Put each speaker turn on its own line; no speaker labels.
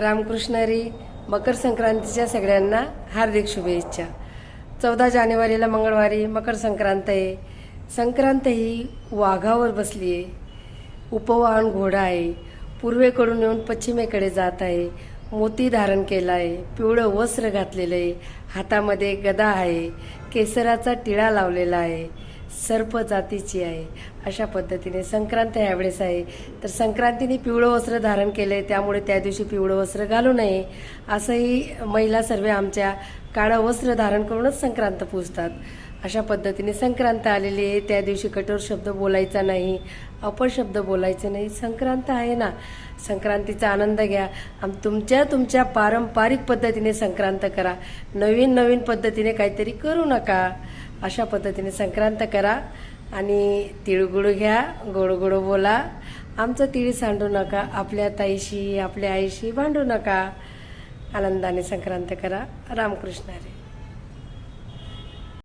रामकृष्णरी मकर संक्रांतीच्या सगळ्यांना हार्दिक शुभेच्छा. चौदा जानेवारीला मंगळवारी मकर संक्रांत आहे. संक्रांत ही वाघावर बसली आहे. उपवाहन घोडा आहे. पूर्वेकडून येऊन पश्चिमेकडे जात आहे. मोती धारण केला आहे. पिवळं वस्त्र घातलेलं आहे. हातामध्ये गदा आहे. केसराचा टिळा लावलेला आहे. सर्प जातीची आहे. अशा पद्धतीने संक्रांत ह्यावेळेस आहे. तर संक्रांतीने पिवळं वस्त्र धारण केलं आहे त्यामुळे त्या दिवशी पिवळं वस्त्र घालू नये. असंही महिला सर्व आमच्या काळं वस्त्र धारण करूनच संक्रांत पूजतात. अशा पद्धतीने संक्रांत आलेली आहे. त्या दिवशी कठोर शब्द बोलायचा नाही. अपशब्द बोलायचे नाही. संक्रांत आहे ना. संक्रांतीचा आनंद घ्या. आम तुमच्या तुमच्या पारंपरिक पद्धतीने संक्रांत करा. नवीन नवीन पद्धतीने काहीतरी करू नका. अशा पद्धतीने संक्रांत करा आणि तिळगुळ घ्या गोड बोला. आमचं तिळ सांडू नका आपल्या ताईशी आपल्या आईशी भांडू नका. आनंदाने संक्रांत करा. रामकृष्णारे